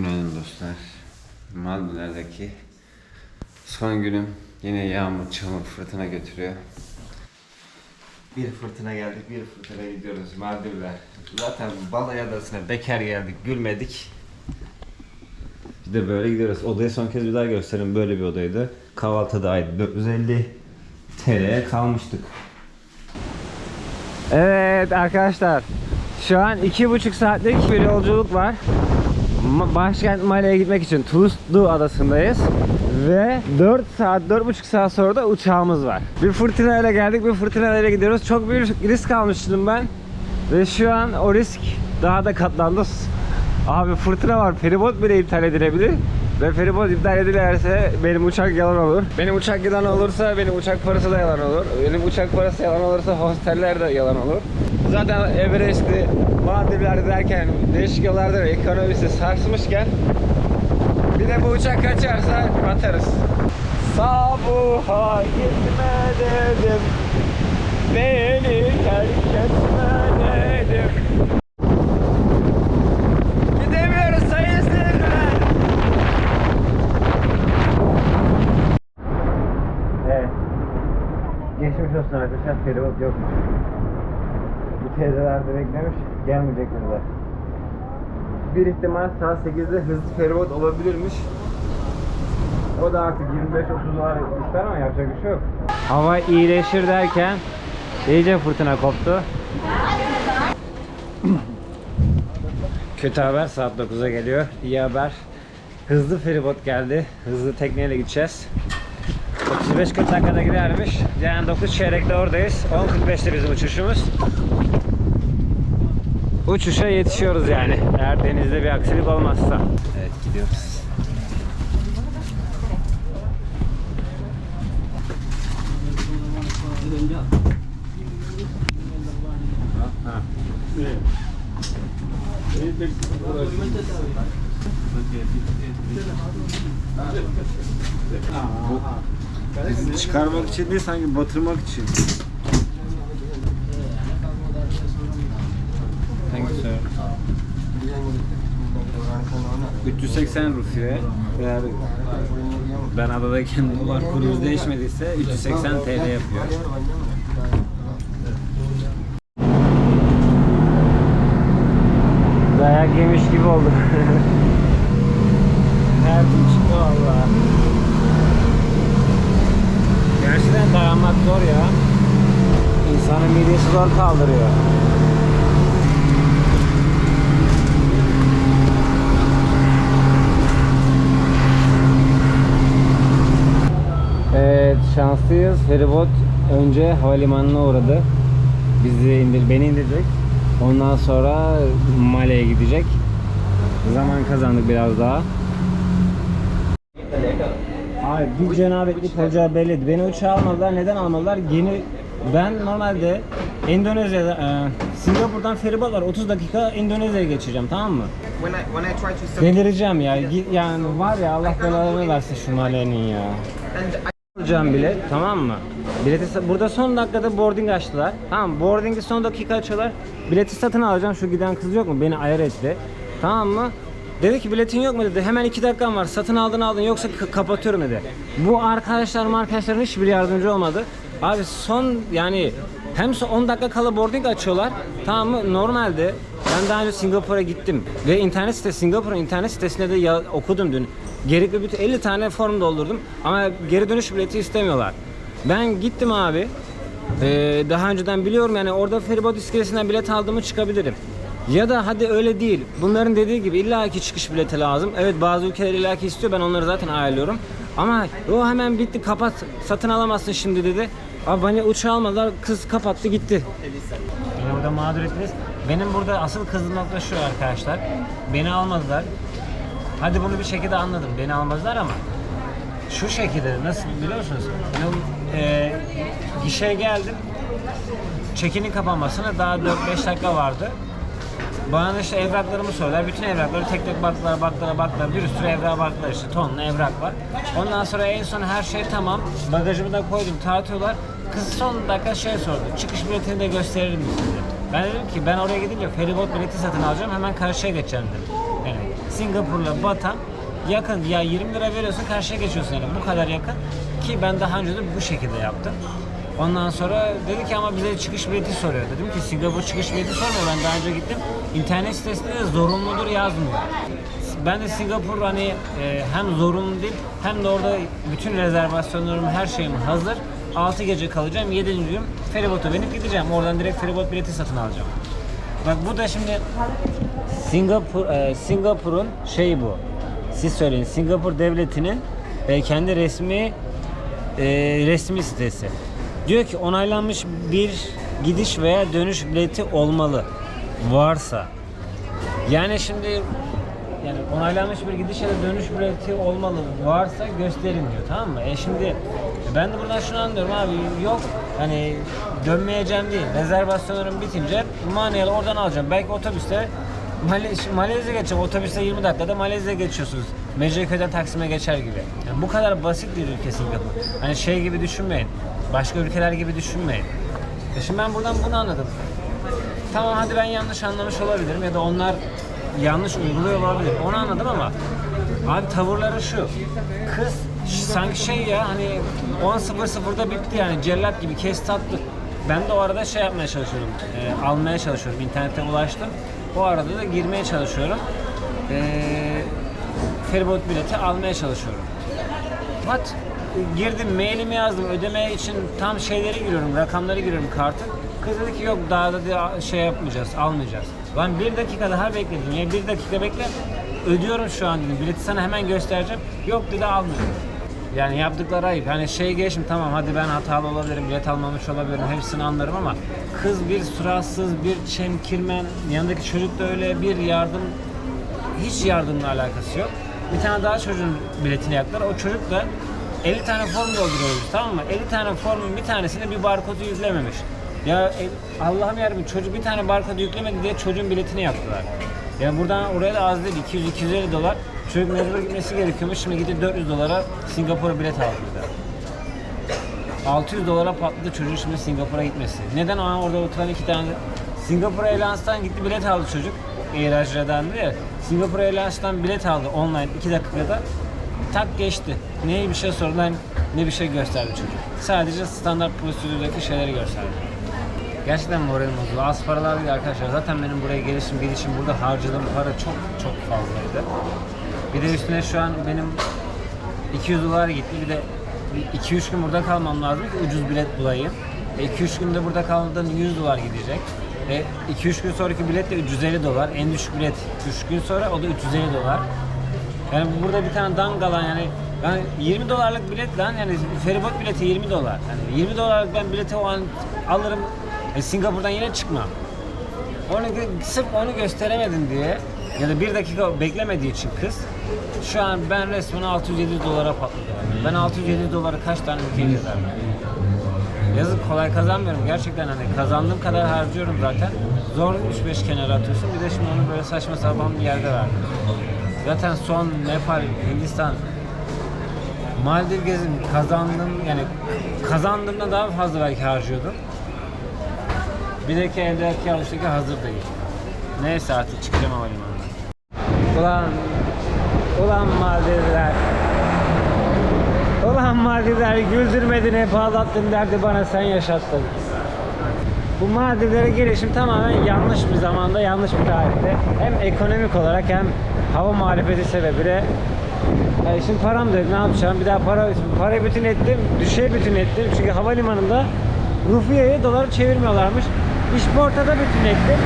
Günaydın dostlar. Maldivler'deki son günüm yine yağmur, çamur, fırtına götürüyor. Bir fırtına geldik, bir fırtına gidiyoruz Maldivler. Zaten Balay Adası'na bekar geldik, gülmedik. Bir de böyle gidiyoruz. Odayı son kez bir daha göstereyim. Böyle bir odaydı. Kahvaltıda ait 450 TL'ye kalmıştık. Evet arkadaşlar. Şu an iki buçuk saatlik bir yolculuk var. Başkent Male'ye gitmek için Tuzlu adasındayız. Ve 4 saat, 4,5 saat sonra da uçağımız var. Bir fırtınayla geldik, bir fırtınayla gidiyoruz. Çok büyük risk almıştım ben. Ve şu an o risk daha da katlandı. Abi fırtına var, feribot bile iptal edilebilir. Ve feribot iptal edilirse benim uçak yalan olur. Benim uçak yalan olursa benim uçak parası da yalan olur. Benim uçak parası yalan olursa hosteller de yalan olur. Zaten Everest'i Maldivler derken değişik yollarda ekonomisi sarsmışken bir de bu uçak kaçarsa batarız. Sabuha gitme dedim Beni terk etme dedim. Gidemiyoruz sayın seyirciler. Geçmiş olsun arkadaşlar feribot yokmuş Teyzeler de beklemiş gelmeyecekler bir ihtimal saat 8'de hızlı feribot olabilirmiş. O da artık 25-30 dolar ister ama yapacak bir şey yok. Hava iyileşir derken iyice fırtına koptu. Kötü haber saat 9'a geliyor. İyi haber. Hızlı feribot geldi. Hızlı tekneyle gideceğiz. 35-40 dakikada gidermiş. Yani 9 çeyrekte oradayız. 10.45'te bizim uçuşumuz. Uçuşa yetişiyoruz yani. Eğer denizde bir aksilik olmazsa. Evet gidiyoruz. Bizi çıkarmak için değil sanki batırmak için. Thank you sir. 380 Rufiye. Eğer ben adadayken dolar kurumuz değişmediyse 380 TL yapıyor. Dayak yemiş gibi olduk. Her gün çıktı valla. Gerçekten dayanmak zor ya. İnsanın midesi zor kaldırıyor. Evet şanslıyız. Feribot önce havalimanına uğradı. Bizi indir, beni indirecek. Ondan sonra Male'ye gidecek. Zaman kazandık biraz daha. Abi bir cenabetlik olacağı belliydi. Beni uçağa almadılar. Neden almadılar? Yeni ben normalde Endonezya'da e, Singapur'dan feribot var. 30 dakika Endonezya'ya geçeceğim tamam mı? Delireceğim ya. Yani var ya Allah belalarını versin şu Male'nin ya. Alacağım bilet tamam mı? Bileti burada son dakikada boarding açtılar. Tamam boarding'i son dakika açıyorlar. Bileti satın alacağım şu giden kız yok mu? Beni ayar etti. Tamam mı? Dedi ki biletin yok mu dedi. Hemen iki dakikan var. Satın aldın aldın yoksa kapatıyorum dedi. Bu arkadaşlar arkadaşların hiçbir yardımcı olmadı. Abi son yani hem son 10 dakika kala boarding açıyorlar. Tamam mı? Normalde ben daha önce Singapur'a gittim ve internet sitesi Singapur'un internet sitesinde de ya- okudum dün. Gerekli bütün 50 tane form doldurdum ama geri dönüş bileti istemiyorlar. Ben gittim abi. Ee, daha önceden biliyorum yani orada feribot iskelesinden bilet aldığımı çıkabilirim. Ya da hadi öyle değil. Bunların dediği gibi illaki çıkış bileti lazım. Evet bazı ülkeler illaki istiyor. Ben onları zaten ayarlıyorum. Ama o hemen bitti kapat. Satın alamazsın şimdi dedi. Abi beni uçağa almadılar. Kız kapattı gitti. Beni burada mağdur ettiniz. Benim burada asıl kızdığım nokta şu arkadaşlar. Beni almadılar. Hadi bunu bir şekilde anladım. Beni almazlar ama şu şekilde nasıl biliyor musunuz? Ben e, gişeye geldim. Çekinin kapanmasına daha 4-5 dakika vardı. Bana işte evraklarımı söyler. Bütün evrakları tek tek baktılar, baktılar, baktılar. Bir sürü evrak baktılar işte. Tonla evrak var. Ondan sonra en son her şey tamam. Bagajımı da koydum, tartıyorlar. Kız son dakika şey sordu. Çıkış biletini de gösterir misin dedi. Ben dedim ki ben oraya gidince feribot bileti satın alacağım. Hemen karşıya geçeceğim dedim. Yani Singapur'la Batam yakın. Ya 20 lira veriyorsun karşıya geçiyorsun yani bu kadar yakın. Ki ben daha önce de bu şekilde yaptım. Ondan sonra dedi ki ama bize çıkış bileti soruyor. Dedim ki Singapur çıkış bileti sormuyor. Ben daha önce gittim. İnternet sitesinde de zorunludur yazmıyor. Ben de Singapur hani e, hem zorunlu değil hem de orada bütün rezervasyonlarım her şeyim hazır. 6 gece kalacağım. 7. gün feribota binip gideceğim. Oradan direkt feribot bileti satın alacağım. Bak bu da şimdi Singapur e, Singapur'un şeyi bu. Siz söyleyin. Singapur devletinin e, kendi resmi e, resmi sitesi. Diyor ki onaylanmış bir gidiş veya dönüş bileti olmalı. Varsa. Yani şimdi yani onaylanmış bir gidiş ya da dönüş bileti olmalı varsa gösterin diyor tamam mı? E şimdi ben de buradan şunu anlıyorum abi yok hani dönmeyeceğim değil rezervasyonlarım bitince manuel oradan alacağım belki otobüste Male Malezya geçeceğim otobüste 20 dakikada Malezya geçiyorsunuz Mecidiyeköy'den Taksim'e geçer gibi yani bu kadar basit bir ülke Singapur hani şey gibi düşünmeyin başka ülkeler gibi düşünmeyin e şimdi ben buradan bunu anladım Tamam hadi ben yanlış anlamış olabilirim ya da onlar yanlış uyguluyor olabilir. Onu anladım ama abi tavırları şu. Kız sanki şey ya hani 10.00'da bitti yani cellat gibi kes tatlı. Ben de o arada şey yapmaya çalışıyorum. e, almaya çalışıyorum. İnternete ulaştım. O arada da girmeye çalışıyorum. E, feribot bileti almaya çalışıyorum. Pat girdim mailimi yazdım ödeme için tam şeyleri giriyorum rakamları giriyorum kartı. Kız dedi ki yok daha da şey yapmayacağız almayacağız. Ben bir dakika daha bekledim ya bir dakika bekle ödüyorum şu an dedim bileti sana hemen göstereceğim. Yok dedi almıyorum. Yani yaptıkları ayıp. Hani şey geçtim tamam hadi ben hatalı olabilirim, bilet almamış olabilirim hepsini anlarım ama kız bir suratsız, bir çemkirmen, yanındaki çocuk da öyle bir yardım hiç yardımla alakası yok. Bir tane daha çocuğun biletini yaktılar. O çocuk da 50 tane form dolduruyoruz tamam mı? 50 tane formun bir tanesine bir barkodu yüklememiş. Ya el- Allah'ım yarabbim çocuk bir tane barkodu yüklemedi diye çocuğun biletini yaktılar. Yani buradan oraya da az değil 200-250 dolar. Çocuk mecbur gitmesi gerekiyormuş. Şimdi gidip 400 dolara Singapur'a bilet aldı. 600 dolara patladı çocuğun şimdi Singapur'a gitmesi. Neden an orada oturan iki tane Singapur Airlines'tan gitti bilet aldı çocuk. Airajra'dan diye. Singapur Airlines'tan bilet aldı online 2 dakikada. Tak geçti. Ne bir şey sordular ne bir şey gösterdi çocuk. Sadece standart prosedürdeki şeyleri gösterdi. Gerçekten moralim bozuldu. Az paralar değil arkadaşlar. Zaten benim buraya gelişim gelişim burada harcadığım para çok çok fazlaydı. Bir de üstüne şu an benim 200 dolar gitti. Bir de 2-3 gün burada kalmam lazım ki ucuz bilet bulayım. 2-3 günde burada kaldığım 100 dolar gidecek. E 2-3 gün sonraki bilet de 350 dolar. En düşük bilet 3 gün sonra o da 350 dolar. Yani burada bir tane dangalan yani yani 20 dolarlık bilet lan yani feribot bileti 20 dolar. Yani 20 dolarlık ben bileti o an alırım. E, Singapur'dan yine çıkmam. Onu sırf onu gösteremedin diye ya da bir dakika beklemediği için kız şu an ben resmen 600-700 dolara patladı. Ben 600-700 dolara kaç tane ülkeye gezerim? Yazık kolay kazanmıyorum. Gerçekten hani kazandığım kadar harcıyorum zaten. Zor 3-5 kenara atıyorsun. Bir de şimdi onu böyle saçma sapan bir yerde verdim. Zaten son Nepal, Hindistan, Maldiv gezim kazandım yani kazandığımda daha fazla belki harcıyordum. Bir de ki evdeki avuçtaki hazır değil. Neyse artık çıkacağım havalimanına. Ulan, ulan Maldivler. Ulan Maldivler güldürmedin hep ağlattın derdi bana sen yaşattın. Bu Maldivlere gelişim tamamen yanlış bir zamanda, yanlış bir tarihte. Hem ekonomik olarak hem hava muhalefeti sebebiyle yani şimdi param da ne yapacağım? Bir daha para, parayı bütün ettim, düşe bütün ettim. Çünkü havalimanında Rufiye'ye doları çevirmiyorlarmış. İşportada bütün ettim.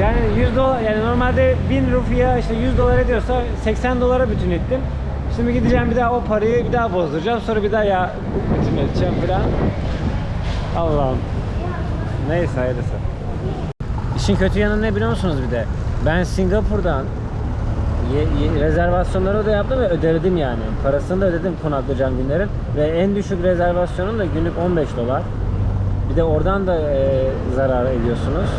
Yani 100 dolar, yani normalde 1000 rufiye işte 100 dolar ediyorsa 80 dolara bütün ettim. Şimdi gideceğim bir daha o parayı bir daha bozduracağım. Sonra bir daha ya bütün edeceğim falan. Allah'ım. Neyse hayırlısı. İşin kötü yanı ne biliyor musunuz bir de? Ben Singapur'dan rezervasyonları da yaptım ve ödedim yani. Parasını da ödedim konaklayacağım günlerin. Ve en düşük rezervasyonum da günlük 15 dolar. Bir de oradan da e, zarar ediyorsunuz.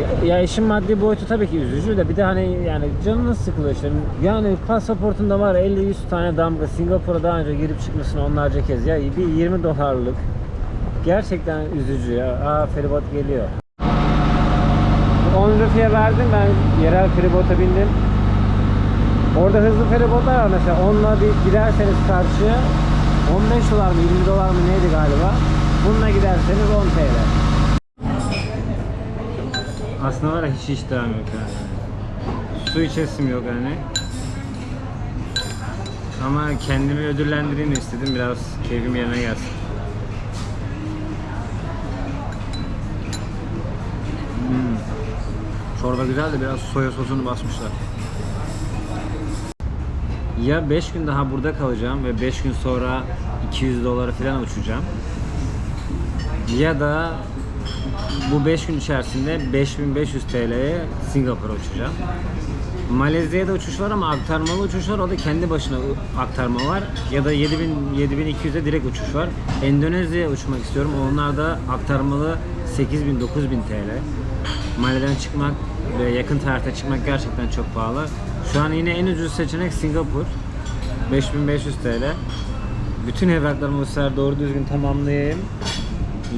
Ya, ya işin maddi boyutu tabii ki üzücü de bir de hani yani canınız sıkılıyor işte. Yani pasaportunda var 50-100 tane damga. Singapur'a daha önce girip çıkmışsın onlarca kez. Ya bir 20 dolarlık. Gerçekten üzücü ya. Aa feribot geliyor. 10 rupiye verdim ben yerel feribota bindim. Orada hızlı feribotlar var mesela. Onunla bir giderseniz karşıya 15 dolar mı 20 dolar mı neydi galiba? Bununla giderseniz 10 TL. Aslında var ya hiç iştahım yok yani. Su içesim yok yani. Ama kendimi ödüllendireyim istedim biraz keyfim yerine gelsin. Çorba güzel de biraz soya sosunu basmışlar. Ya 5 gün daha burada kalacağım ve 5 gün sonra 200 dolara falan uçacağım. Ya da bu 5 gün içerisinde 5500 TL'ye Singapur'a uçacağım. Malezya'da uçuş var ama aktarmalı uçuş var. O da kendi başına aktarma var. Ya da 7000 7200'e direkt uçuş var. Endonezya'ya uçmak istiyorum. Onlar da aktarmalı 8000 9000 TL. Malezya'dan çıkmak ve yakın tarihte çıkmak gerçekten çok pahalı. Şu an yine en ucuz seçenek Singapur. 5500 TL. Bütün evraklarımı bu sefer doğru düzgün tamamlayayım.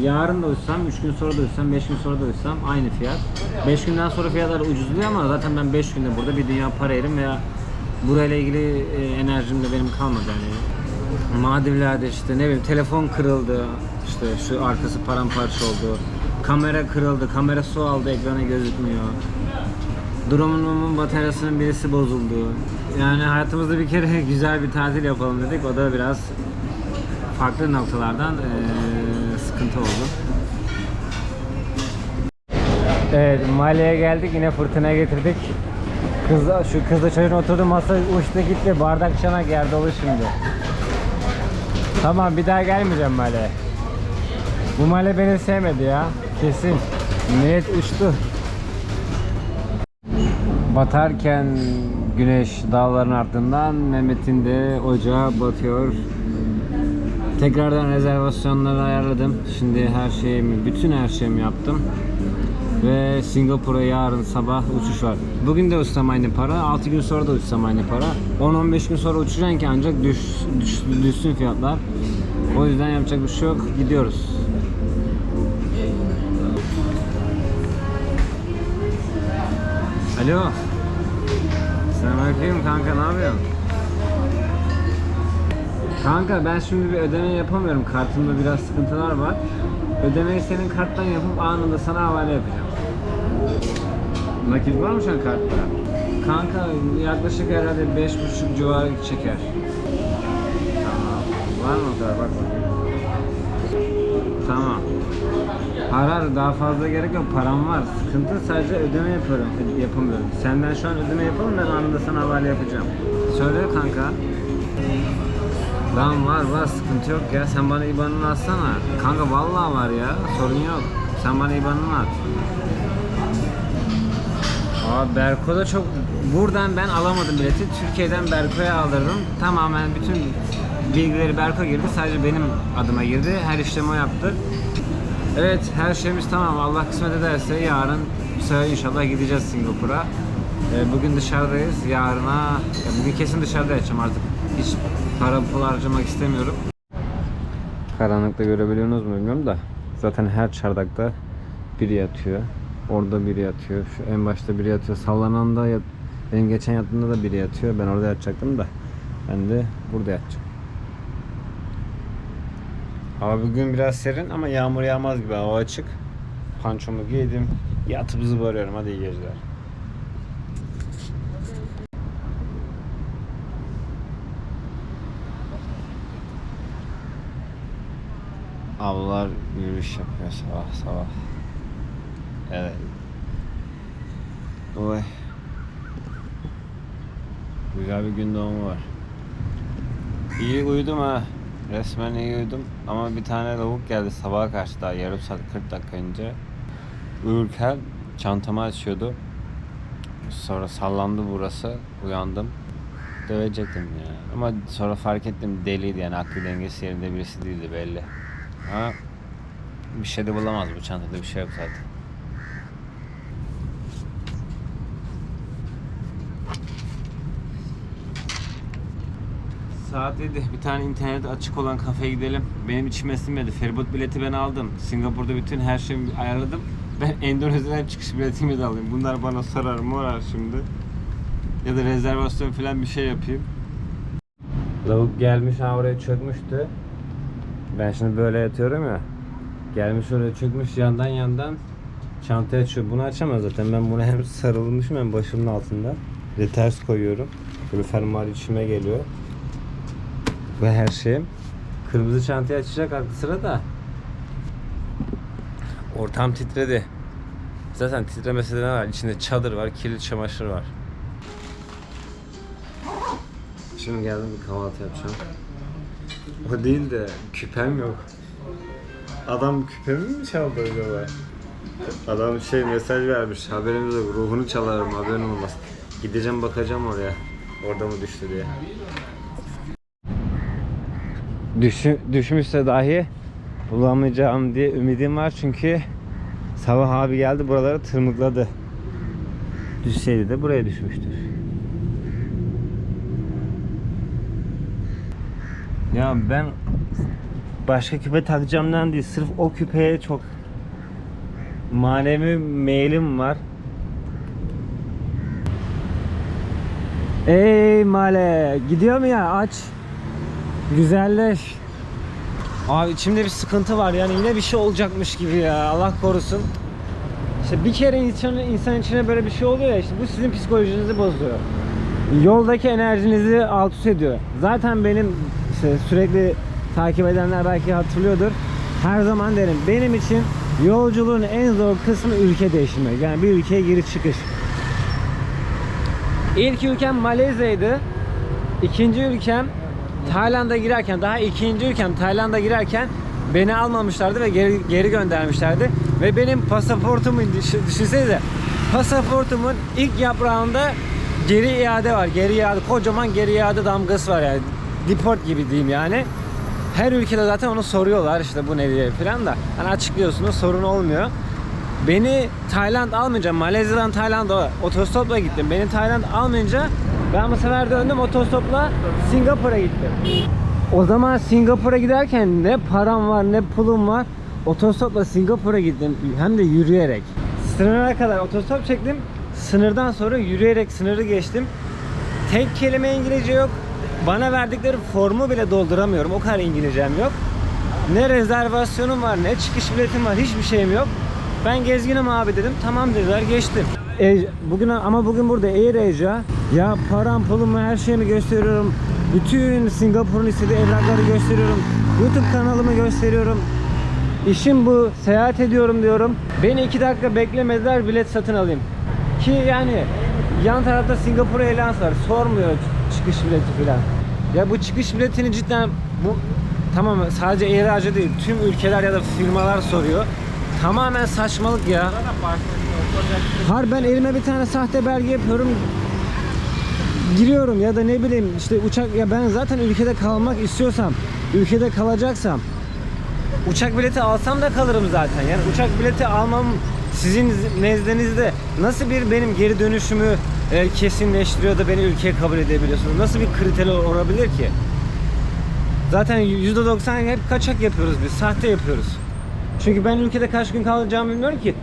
Yarın da uçsam, 3 gün sonra da uçsam, 5 gün sonra da uçsam aynı fiyat. 5 günden sonra fiyatlar ucuzluyor ama zaten ben 5 günde burada bir dünya para yerim veya burayla ilgili e, enerjim de benim kalmadı yani. Maldivler'de işte ne bileyim telefon kırıldı, işte şu arkası paramparça oldu. Kamera kırıldı, kamera su aldı, ekrana gözükmüyor. Drone'umun bataryasının birisi bozuldu. Yani hayatımızda bir kere güzel bir tatil yapalım dedik. O da biraz farklı noktalardan eee, sıkıntı oldu. Evet, Mali'ye geldik. Yine fırtına getirdik. Kız, şu kızla çocuğun oturduğu masa uçtu gitti. Bardak çanak yer dolu şimdi. Tamam bir daha gelmeyeceğim Mali'ye. Bu Mali beni sevmedi ya. Kesin. Net uçtu. Batarken güneş dağların ardından Mehmet'in de ocağı batıyor. Tekrardan rezervasyonları ayarladım. Şimdi her şeyimi, bütün her şeyimi yaptım. Ve Singapur'a yarın sabah uçuş var. Bugün de uçsam aynı para, 6 gün sonra da uçsam aynı para. 10-15 gün sonra uçacaksın ki ancak düş, düş, düşsün fiyatlar. O yüzden yapacak bir şey yok. Gidiyoruz. Alo. Selamünaleyküm kanka ne yapıyorsun? Kanka ben şimdi bir ödeme yapamıyorum. Kartımda biraz sıkıntılar var. Ödemeyi senin karttan yapıp anında sana havale yapacağım. Nakit var mı şu an kartta? Kanka yaklaşık herhalde 5,5 civarı çeker. Tamam. Var mı o kadar? Bak bakayım. Tamam. Harar daha fazla gerek yok. Param var. Sıkıntı sadece ödeme yapıyorum. Yapamıyorum. Senden şu an ödeme yapalım ben anında sana havale yapacağım. Söyle kanka. Lan var var sıkıntı yok ya. Sen bana IBAN'ını atsana. Kanka vallahi var ya. Sorun yok. Sen bana IBAN'ını at. Aa Berko'da çok... Buradan ben alamadım bileti. Türkiye'den Berko'ya aldırdım. Tamamen bütün bilgileri Berko girdi. Sadece benim adıma girdi. Her işlemi o yaptı. Evet her şeyimiz tamam. Allah kısmet ederse yarın bu sefer inşallah gideceğiz Singapur'a. Ee, bugün dışarıdayız. Yarına, ya bugün kesin dışarıda yatacağım artık. Hiç para pul harcamak istemiyorum. Karanlıkta görebiliyorsunuz mu bilmiyorum da. Zaten her çardakta biri yatıyor. Orada biri yatıyor. Şu en başta biri yatıyor. Sallananda yat... benim geçen yattığımda da biri yatıyor. Ben orada yatacaktım da. Ben de burada yatacağım. Hava bugün biraz serin ama yağmur yağmaz gibi hava açık. Pançomu giydim. Yatıp zıbarıyorum. Hadi iyi geceler. Avlar yürüyüş yapıyor sabah sabah. Evet. Oy. Güzel bir gün doğumu var. İyi uyudum ha. Resmen iyi uyudum. Ama bir tane lavuk geldi sabaha karşı daha yarım saat 40 dakika önce. Uyurken çantamı açıyordu. Sonra sallandı burası. Uyandım. Dövecektim ya. Ama sonra fark ettim deliydi yani aklı dengesi yerinde birisi değildi belli. Ama bir şey de bulamaz bu çantada bir şey yok zaten. Saat 7. Bir tane internet açık olan kafeye gidelim. Benim içime sinmedi. Feribot bileti ben aldım. Singapur'da bütün her şeyi ayarladım. Ben Endonezya'dan çıkış biletimi de alayım. Bunlar bana sorar morar şimdi. Ya da rezervasyon falan bir şey yapayım. Lavuk gelmiş ha oraya çökmüştü. Ben şimdi böyle yatıyorum ya. Gelmiş oraya çökmüş yandan yandan çantaya açıyor. Bunu açamaz zaten. Ben bunu hem sarılmışım hem başımın altında. Bir de ters koyuyorum. Böyle fermuar içime geliyor. Ve her şeyim. Kırmızı çantayı açacak aklı sıra da. Ortam titredi. Zaten titremesi de ne var? İçinde çadır var, kirli çamaşır var. Şimdi geldim bir kahvaltı yapacağım. O değil de küpem yok. Adam küpemi mi çaldı acaba? Adam şey mesaj vermiş haberimiz yok ruhunu çalarım haberin olmaz. Gideceğim bakacağım oraya. Orada mı düştü diye. Düşü, düşmüşse dahi bulamayacağım diye ümidim var çünkü Sabah abi geldi buraları tırmıkladı. Düşseydi de buraya düşmüştür. Ya ben başka küpe takacağımdan değil sırf o küpeye çok manevi meylim var. Ey male gidiyor mu ya aç güzelleş Abi içimde bir sıkıntı var yani yine bir şey olacakmış gibi ya Allah korusun. İşte bir kere insan, insan içine böyle bir şey oluyor ya işte bu sizin psikolojinizi bozuyor. Yoldaki enerjinizi alt üst ediyor. Zaten benim işte sürekli takip edenler belki hatırlıyordur. Her zaman derim benim için yolculuğun en zor kısmı ülke değiştirmek. Yani bir ülkeye giriş çıkış. İlk ülkem Malezya'ydı. İkinci ülkem Tayland'a girerken daha ikinci ülkem Tayland'a girerken beni almamışlardı ve geri, geri göndermişlerdi. Ve benim pasaportumun düş- düşünsenize pasaportumun ilk yaprağında geri iade var. Geri iade kocaman geri iade damgası var yani. Deport gibi diyeyim yani. Her ülkede zaten onu soruyorlar işte bu ne diye falan da. Hani açıklıyorsunuz sorun olmuyor. Beni Tayland almayınca Malezya'dan Tayland'a otostopla gittim. Beni Tayland almayınca ben bu sefer döndüm otostopla Singapur'a gittim. O zaman Singapur'a giderken ne param var ne pulum var. Otostopla Singapur'a gittim hem de yürüyerek. Sınıra kadar otostop çektim. Sınırdan sonra yürüyerek sınırı geçtim. Tek kelime İngilizce yok. Bana verdikleri formu bile dolduramıyorum. O kadar İngilizcem yok. Ne rezervasyonum var, ne çıkış biletim var, hiçbir şeyim yok. Ben gezginim abi dedim. Tamam dediler, geçtim. E, bugün ama bugün burada Air Asia. Ya param, pulumu, her şeyimi gösteriyorum. Bütün Singapur'un istediği evrakları gösteriyorum. YouTube kanalımı gösteriyorum. İşim bu. Seyahat ediyorum diyorum. Beni iki dakika beklemediler bilet satın alayım. Ki yani yan tarafta Singapur Airlines var. Sormuyor çıkış bileti falan. Ya bu çıkış biletini cidden bu tamam sadece Air Asia değil tüm ülkeler ya da firmalar soruyor. Tamamen saçmalık ya. Har ben elime bir tane sahte belge yapıyorum. Giriyorum ya da ne bileyim işte uçak ya ben zaten ülkede kalmak istiyorsam, ülkede kalacaksam uçak bileti alsam da kalırım zaten. Yani uçak bileti almam sizin nezdinizde nasıl bir benim geri dönüşümü e, kesinleştiriyor da beni ülkeye kabul edebiliyorsunuz? Nasıl bir kriter olabilir ki? Zaten %90 hep kaçak yapıyoruz biz, sahte yapıyoruz. Çünkü ben ülkede kaç gün kalacağımı bilmiyorum ki.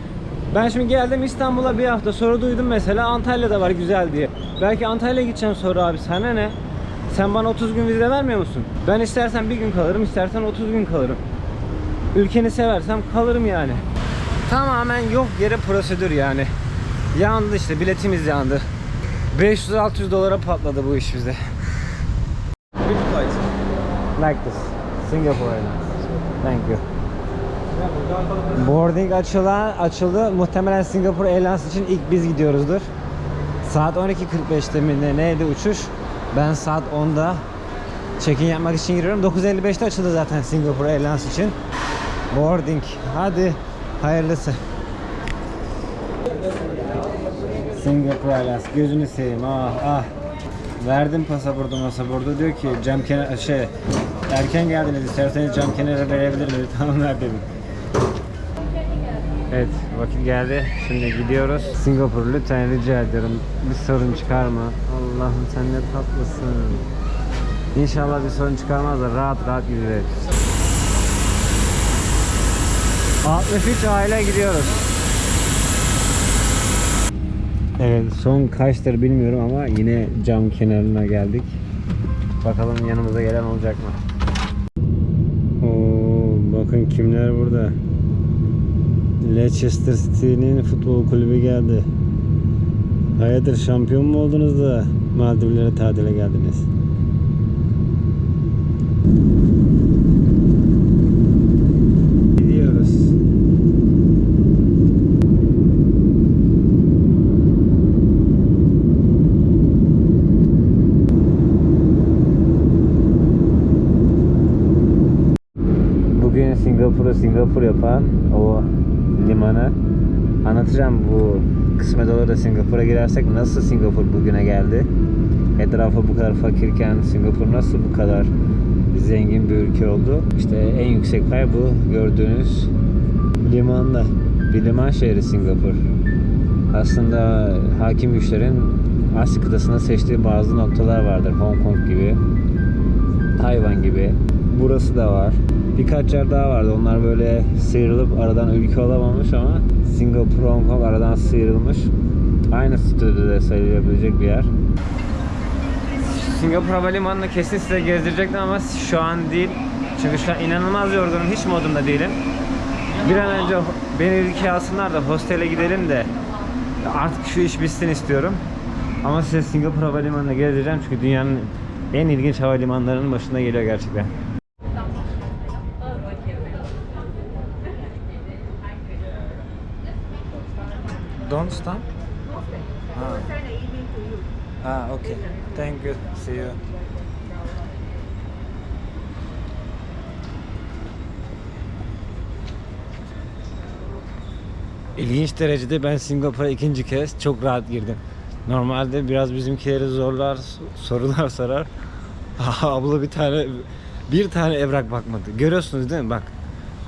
Ben şimdi geldim İstanbul'a bir hafta sonra duydum mesela Antalya'da var güzel diye. Belki Antalya'ya gideceğim sonra abi sana ne? Sen bana 30 gün vize vermiyor musun? Ben istersen bir gün kalırım, istersen 30 gün kalırım. Ülkeni seversem kalırım yani. Tamamen yok yere prosedür yani. Yandı işte biletimiz yandı. 500-600 dolara patladı bu iş bize. Which flight? Like this. Singapore Airlines. Thank you. Boarding açılan, açıldı. Muhtemelen Singapore Airlines için ilk biz gidiyoruzdur. Saat 12.45'te mi ne, neydi uçuş? Ben saat 10'da check-in yapmak için giriyorum. 9.55'te açıldı zaten Singapore Airlines için. Boarding. Hadi hayırlısı. Singapore Airlines. Gözünü seveyim. Ah ah. Verdim pasaportu pasaportu diyor ki cam kenar şey erken geldiniz isterseniz cam kenara verebilir dedi tamam ver dedim. Evet vakit geldi şimdi gidiyoruz. Singapur lütfen rica ediyorum bir sorun çıkarma. Allah'ım sen ne tatlısın. İnşallah bir sorun çıkarmaz da rahat rahat gideriz. 63 aile gidiyoruz. Evet son kaçtır bilmiyorum ama yine cam kenarına geldik. Bakalım yanımıza gelen olacak mı? Oo, bakın kimler burada. Leicester City'nin futbol kulübü geldi. Hayırdır şampiyon mu oldunuz da Maldivlere tatile geldiniz? Gidiyoruz. Bugün Singapur'u Singapur yapan o limanı anlatacağım bu kısmet olur da Singapur'a girersek nasıl Singapur bugüne geldi. Etrafı bu kadar fakirken Singapur nasıl bu kadar zengin bir ülke oldu. İşte en yüksek pay bu gördüğünüz limanda. Bir liman şehri Singapur. Aslında hakim güçlerin Asya kıtasında seçtiği bazı noktalar vardır. Hong Kong gibi, Tayvan gibi. Burası da var. Birkaç yer daha vardı. Onlar böyle sıyrılıp aradan ülke olamamış ama Singapur, Hong Kong aradan sıyrılmış. Aynı statüde sayılabilecek bir yer. Singapur Havalimanı'nı kesin size gezdirecektim ama şu an değil. Çünkü şu an inanılmaz yorgunum. Hiç modumda değilim. Bir an önce beni ülkeye alsınlar da hostele gidelim de artık şu iş bitsin istiyorum. Ama size Singapur Havalimanı'nı gezdireceğim çünkü dünyanın en ilginç havalimanlarının başında geliyor gerçekten. Don't stop. Ah. Ah, okay. Thank you. See you. İlginç derecede ben Singapur'a ikinci kez çok rahat girdim. Normalde biraz bizimkileri zorlar, sorular sorar. Abla bir tane bir tane evrak bakmadı. Görüyorsunuz değil mi? Bak.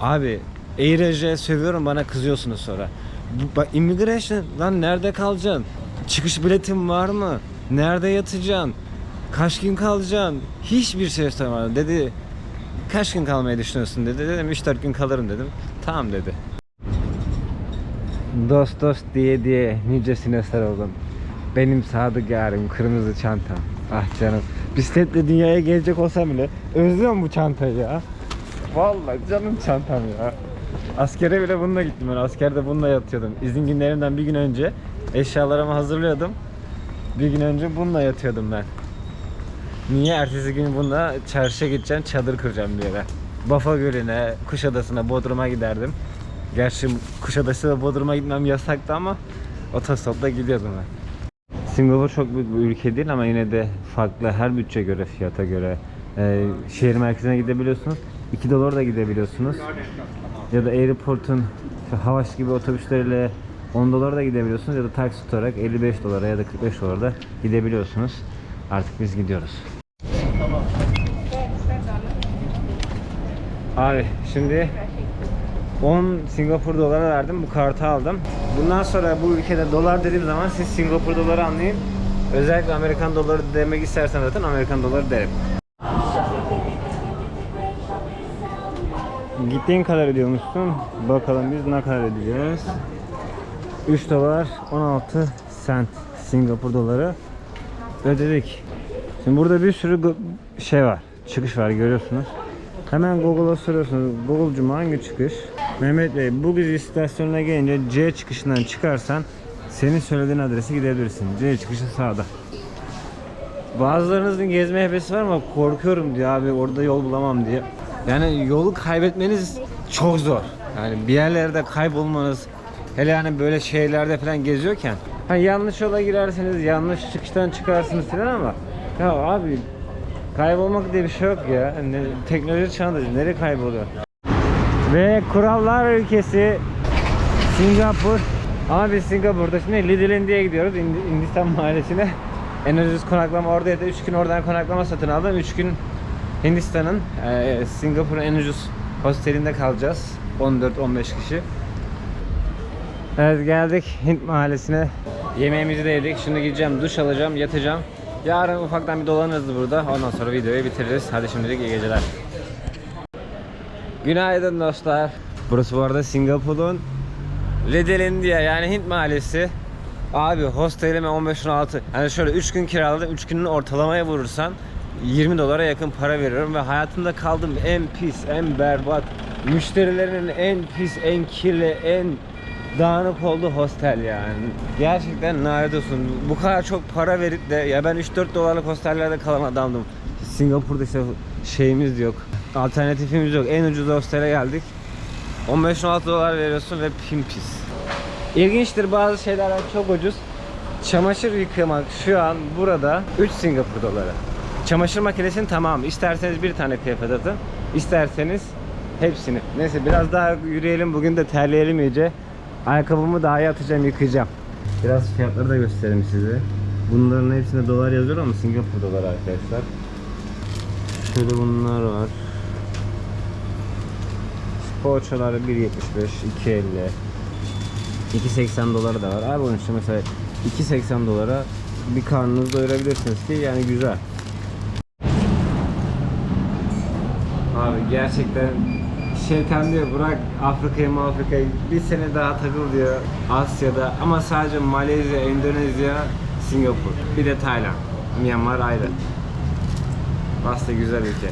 Abi EYRJ sövüyorum bana kızıyorsunuz sonra. Bak immigration lan nerede kalacaksın? Çıkış biletin var mı? Nerede yatacaksın? Kaç gün kalacaksın? Hiçbir şey sormadı. Dedi kaç gün kalmayı düşünüyorsun dedi. Dedim 3-4 gün kalırım dedim. Tamam dedi. Dost dost diye diye nicesine sarıldım. Benim sadık yarim kırmızı çantam. Ah canım. Bisikletle dünyaya gelecek olsam bile özlüyorum bu çantayı ya. Vallahi canım çantam ya. Askere bile bununla gittim ben. Askerde bununla yatıyordum. İzin günlerimden bir gün önce eşyalarımı hazırlıyordum. Bir gün önce bununla yatıyordum ben. Niye? Ertesi gün bununla çarşıya gideceğim, çadır kuracağım bir yere. Bafa Gölü'ne, Kuşadası'na, Bodrum'a giderdim. Gerçi Kuşadası ve Bodrum'a gitmem yasaktı ama otostopla gidiyordum ben. Singapur çok büyük bir ülke değil ama yine de farklı her bütçe göre, fiyata göre. Ee, şehir merkezine gidebiliyorsunuz. 2 dolar da gidebiliyorsunuz. Ya da airport'un Havaş gibi otobüsleriyle 10 dolara da gidebiliyorsunuz ya da taksi tutarak 55 dolara ya da 45 dolara da gidebiliyorsunuz. Artık biz gidiyoruz. Abi şimdi 10 Singapur doları verdim. Bu kartı aldım. Bundan sonra bu ülkede dolar dediğim zaman siz Singapur doları anlayın. Özellikle Amerikan doları demek istersen zaten Amerikan doları derim. Gittiğin kadar ödüyormuşsun. Bakalım biz ne kadar ödeyeceğiz. 3 dolar 16 sent Singapur doları ödedik. Şimdi burada bir sürü şey var. Çıkış var görüyorsunuz. Hemen Google'a soruyorsunuz. Google'cum hangi çıkış? Mehmet Bey bu gezi istasyonuna gelince C çıkışından çıkarsan senin söylediğin adrese gidebilirsin. C çıkışı sağda. Bazılarınızın gezme hevesi var ama korkuyorum diyor abi orada yol bulamam diye. Yani yolu kaybetmeniz çok zor. Yani bir yerlerde kaybolmanız hele yani böyle şeylerde falan geziyorken ha yanlış yola girerseniz yanlış çıkıştan çıkarsınız falan ama ya abi kaybolmak diye bir şey yok ya. Ne, teknoloji çağındayız. Nereye kayboluyor? Ve kurallar ülkesi Singapur. Ama biz Singapur'da şimdi Little India'ya gidiyoruz. Hindi- Hindistan mahallesine. En ucuz konaklama oradaydı. 3 gün oradan konaklama satın aldım. 3 gün Hindistan'ın e, Singapur'un en ucuz hostelinde kalacağız. 14-15 kişi. Evet geldik Hint mahallesine. Yemeğimizi de yedik. Şimdi gideceğim, duş alacağım, yatacağım. Yarın ufaktan bir dolanırız burada. Ondan sonra videoyu bitiririz. Hadi şimdilik iyi geceler. Günaydın dostlar. Burası bu arada Singapur'un Little India yani Hint mahallesi. Abi hostelime 15-16 yani şöyle 3 gün kiraladım 3 günün ortalamaya vurursan 20 dolara yakın para veriyorum ve hayatımda kaldığım en pis, en berbat, müşterilerin en pis, en kirli, en dağınık olduğu hostel yani. Gerçekten lanet olsun. Bu kadar çok para verip de ya ben 3-4 dolarlık hostellerde kalan adamdım. Singapur'da işte şeyimiz yok. Alternatifimiz yok. En ucuz hostele geldik. 15-16 dolar veriyorsun ve pim pis. İlginçtir bazı şeyler çok ucuz. Çamaşır yıkamak şu an burada 3 Singapur doları. Çamaşır makinesinin tamamı. İsterseniz bir tane kıyafet atın. isterseniz hepsini. Neyse biraz daha yürüyelim. Bugün de terleyelim iyice. Ayakkabımı daha iyi atacağım, yıkayacağım. Biraz fiyatları da göstereyim size. Bunların hepsinde dolar yazıyor ama Singapur doları arkadaşlar. Şöyle bunlar var. Poğaçalar 1.75, 2.50. 2.80 doları da var. Abi onun işte mesela 2.80 dolara bir karnınızı doyurabilirsiniz ki yani güzel. Abi gerçekten şeytan diyor bırak Afrika'yı mı Afrika'yı bir sene daha takıl diyor Asya'da ama sadece Malezya, Endonezya, Singapur bir de Tayland. Myanmar ayrı. Aslında güzel ülke.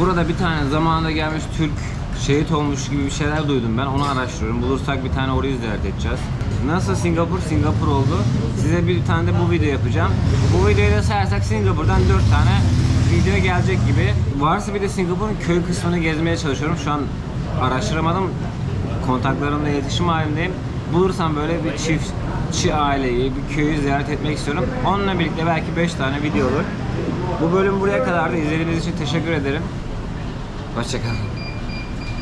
Burada bir tane zamanında gelmiş Türk şehit olmuş gibi bir şeyler duydum ben onu araştırıyorum. Bulursak bir tane orayı ziyaret edeceğiz. Nasıl Singapur? Singapur oldu. Size bir tane de bu video yapacağım. Bu videoyu da sayarsak Singapur'dan 4 tane video gelecek gibi. Varsa bir de Singapur'un köy kısmını gezmeye çalışıyorum. Şu an araştıramadım. Kontaklarımla iletişim halindeyim. Bulursam böyle bir çift çi aileyi, bir köyü ziyaret etmek istiyorum. Onunla birlikte belki 5 tane video olur. Bu bölüm buraya kadar da izlediğiniz için teşekkür ederim. Hoşçakalın.